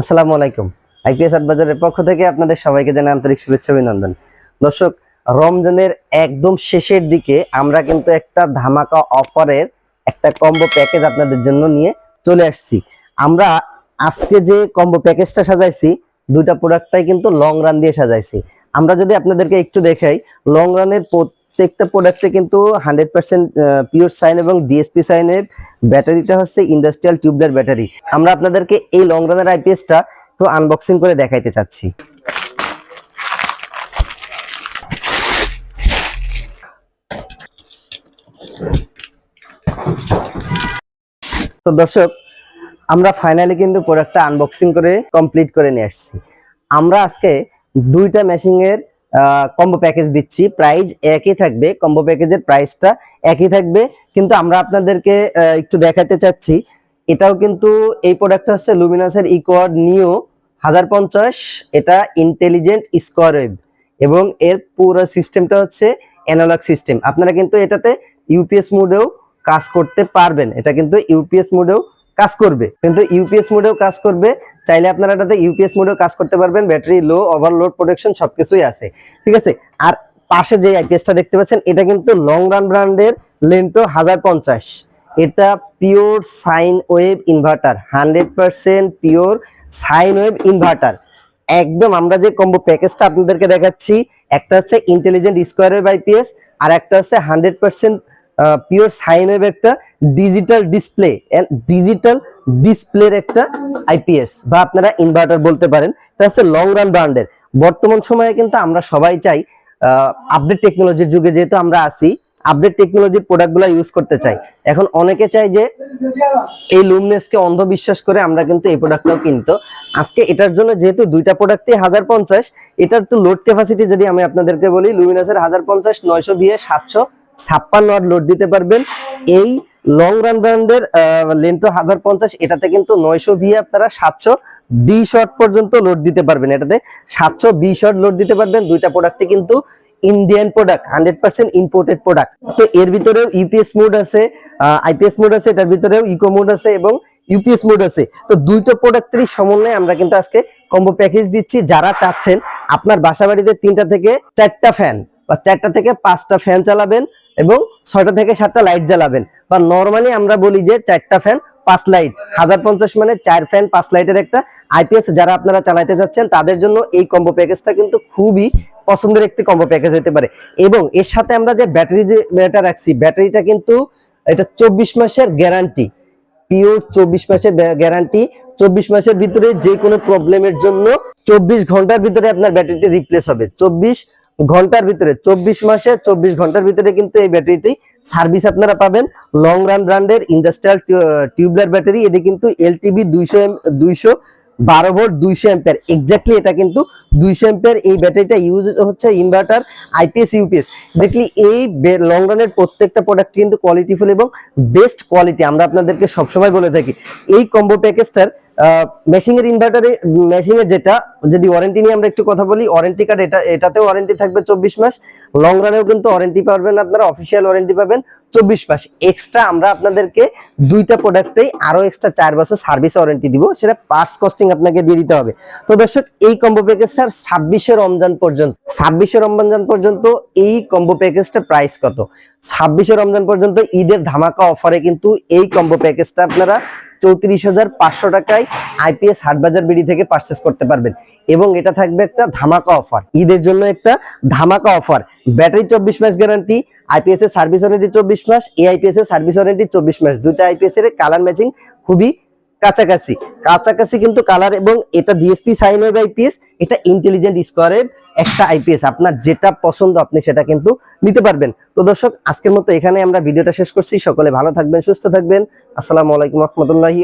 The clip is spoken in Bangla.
আসসালামু আলাইকুম। আইপিএস বাজারের পক্ষ থেকে আপনাদের সবাইকে জানাই আন্তরিক শুভেচ্ছা অভিনন্দন। দর্শক, রমজানের একদম শেষের দিকে আমরা কিন্তু একটা ধামাকা অফারের একটা কম্বো প্যাকেজ আপনাদের জন্য নিয়ে চলে আসছি। আমরা আজকে যে কম্বো প্যাকেজটা সাজাইছি, দুইটা প্রোডাক্টটাই কিন্তু লং রান দিয়ে সাজাইছি। আমরা যদি আপনাদেরকে একটু দেখাই লং রানের প্রত্যেকটা প্রোডাক্টে কিন্তু হান্ড্রেড পার্সেন্ট পিওর সাইন এবং ডিএসপি সাইনের ব্যাটারিটা হচ্ছে ইন্ডাস্ট্রিয়াল টিউবলার ব্যাটারি আমরা আপনাদেরকে এই লং রানের আইপিএসটা একটু আনবক্সিং করে দেখাইতে চাচ্ছি। তো দর্শক, আমরা ফাইনালি কিন্তু প্রোডাক্টটা আনবক্সিং করে কমপ্লিট করে নিয়ে আসছি। আমরা আজকে দুইটা মেশিং এর কম্বো প্যাকেজ দিচ্ছি। প্রাইস একই থাকবে। কম্বো প্যাকেজের প্রাইসটা একই থাকবে। কিন্তু আমরা আপনাদেরকে একটু দেখাতে চাচ্ছি। এটাও কিন্তু এই প্রোডাক্টটা হচ্ছে লুমিনাসের ইকোয়ার নিও হাজার পঞ্চাশ। এটা ইন্টেলিজেন্ট স্কোয়ার ওয়েব এবং এর পুরো সিস্টেমটা হচ্ছে অ্যানালগ সিস্টেম আপনারা কিন্তু এটাতে ইউপিএস মোডেও কাজ করতে পারবেন। এটা কিন্তু ইউপিএস মোডেও কাজ করবে। কিন্তু ইউপিএস মোডেও কাজ করবে। চাইলে আপনারা এটাতে ইউপিএস মোডেও কাজ করতে পারবেন। ব্যাটারি লো ওভারলোড প্রোটেকশন সবকিছুই আছে। ঠিক আছে? আর পাশে যে আইপিএসটা দেখতে পাচ্ছেন, এটা কিন্তু লং রান ব্র্যান্ডের লেন্টো হাজার পঞ্চাশ। এটা pure sine wave inverter hundred percent pure sine wave inverter একদম আমরা যে কম্বো প্যাকেজটা আপনাদেরকে দেখাচ্ছি, একটা হচ্ছে ইন্টেলিজেন্ট স্কোয়ার ওয়েভ আইপিএস আর একটা হচ্ছে hundred percent pure sine wave একটা ডিজিটাল ডিসপ্লে ডিজিটাল ডিসপ্লের একটা আইপিএস বা আপনারা ইনভার্টার বলতে পারেন। এটা হচ্ছে লং রান ব্র্যান্ডের বর্তমান সময়ে কিন্তু আমরা সবাই চাই আপডেট টেকনোলজির যুগে যেহেতু আমরা আছি আপডেট টেকনোলজির প্রোডাক্টগুলো ইউজ করতে চাই। এখন অনেকে চাই যে, এই লুমনেসকে অন্ধবিশ্বাস করে আমরা কিন্তু এই প্রোডাক্টটাও কিনতো আজকে এটার জন্য যেহেতু দুইটা প্রোডাক্টই হাজার পঞ্চাশ, এটার তো লোড ক্যাপাসিটি যদি আমি আপনাদেরকে বলি লুমিনাসের হাজার পঞ্চাশ, নয়শো বিয়ে সাতশো ছাপ্পান্ন ওয়াট লোড দিতে পারবেন। এই লং রান ব্র্যান্ডের লেন্টো হাজার পঞ্চাশ, এটাতে কিন্তু নয়শো ভিএ আপনারা সাতশো বিশ ওয়াট পর্যন্ত লোড দিতে পারবেন। এটাতে সাতশো বিশ ওয়াট লোড দিতে পারবেন। দুইটা প্রোডাক্টে কিন্তু Indian product hundred percent imported product তো এর ভিতরেও ইউপিএস মোড আছে আইপিএস মোড আছে, এটার ভিতরেও ইকো মোড আছে এবং ইউপিএস মোড আছে। তো দুইটা প্রোডাক্টেরই সমন্বয়ে আমরা কিন্তু আজকে কম্বো প্যাকেজ দিচ্ছি। যারা চাচ্ছেন, আপনার বাসা বাড়িতে তিনটা থেকে চারটা ফ্যান বা চারটা থেকে পাঁচটা ফ্যান চালাবেন। এবং ছয়টা থেকে সাতটা লাইট জ্বালাবেন। বা নর্মালি আমরা বলি যে চারটা ফ্যান পাঁচ লাইট হাজার পঞ্চাশ মানে চার ফ্যান পাঁচ লাইটের একটা আইপিএস যারা আপনারা চালাইতে যাচ্ছেন, তাদের জন্য এই কম্বো প্যাকেজটা কিন্তু খুবই পছন্দের একটি কম্বো প্যাকেজ হতে পারে। এবং এর সাথে আমরা যে ব্যাটারি যে এটা রাখছি ব্যাটারিটা কিন্তু এটা চব্বিশ মাসের গ্যারান্টি পিওর চব্বিশ মাসের গ্যারান্টি চব্বিশ মাসের ভিতরে যে কোনো প্রবলেমের জন্য চব্বিশ ঘণ্টার ভিতরে আপনার ব্যাটারিটি রিপ্লেস হবে। চব্বিশ ঘণ্টার ভিতরে, চব্বিশ মাসে চব্বিশ ঘণ্টার ভিতরে কিন্তু এই ব্যাটারিটি সার্ভিস আপনারা পাবেন। লং রান ব্র্যান্ডের ইন্ডাস্ট্রিয়াল টিউবলার ব্যাটারি এটি কিন্তু এলটিবি দুইশো দুইশো বারো ভোল্ট দুইশো অ্যাম্পিয়ার। এক্স্যাক্টলি এটা কিন্তু দুইশো অ্যাম্পিয়ার, এই ব্যাটারিটা ইউজ হচ্ছে ইনভার্টার আইপিএস ইউপিএস দেখলি এই লং রানের প্রত্যেকটা প্রোডাক্ট কিন্তু কোয়ালিটিফুল এবং বেস্ট কোয়ালিটি আমরা আপনাদেরকে সবসময় বলে থাকি, এই কম্বো প্যাকেজটার মেশিং এর ইনভার্টারে মেশিনের যেটা, যদি ওয়ারেন্টি নিয়ে আমরা একটু কথা বলি ওয়ারেন্টি কার্ড এটা, এটাতেও ওয়ারেন্টি থাকবে চব্বিশ মাস। লং রানেও কিন্তু ওয়ারেন্টি পাবেন আপনারা অফিসিয়াল ওয়ারেন্টি পাবেন। চব্বিশ মাস। এক্সট্রা আমরা আপনাদেরকে দুইটা প্রোডাক্টেই আরও এক্সট্রা চার বছর সার্ভিস ওয়ারেন্টি দিব। সেটা পার্স কস্টিং আপনাকে দিয়ে দিতে হবে। তো দর্শক, এই কম্বো প্যাকেজ স্যার ছাব্বিশে রমজান পর্যন্ত। ছাব্বিশে রমজান পর্যন্ত এই কম্বো প্যাকেজটার প্রাইস কত? ছাব্বিশে রমজান পর্যন্ত ঈদের ধামাকা অফারে কিন্তু এই কম্বো প্যাকেজটা আপনারা চৌত্রিশ হাজার পাঁচশো টাকায় আইপিএস হাটবাজার বিডি থেকে পারচেস করতে পারবেন। এবং এটা থাকবে একটা ধামাকা অফার ঈদের জন্য একটা ধামাকা অফার ব্যাটারি চব্বিশ মাস গ্যারান্টি আইপিএস এর সার্ভিস ওয়ারেন্টি চব্বিশ মাস এআইপিএস এর সার্ভিস ওয়ারেন্টি চব্বিশ মাস। দুইটা আইপিএস এর কালার ম্যাচিং খুবই কাছাকাছি। কাছাকাছি কিন্তু কালার এবং এটা ডিএসপি সাইন ওয়েব আইপিএস এটা ইন্টেলিজেন্ট স্কোয়ার একটা আইপিএস আপনার যেটা পছন্দ আপনি সেটা কিন্তু নিতে পারবেন। তো দর্শক, আজকের মতো এখানে আমরা ভিডিওটা শেষ করছি। সকলে ভালো থাকবেন, সুস্থ থাকবেন। আসসালামু আলাইকুম রহমতুল্লাহি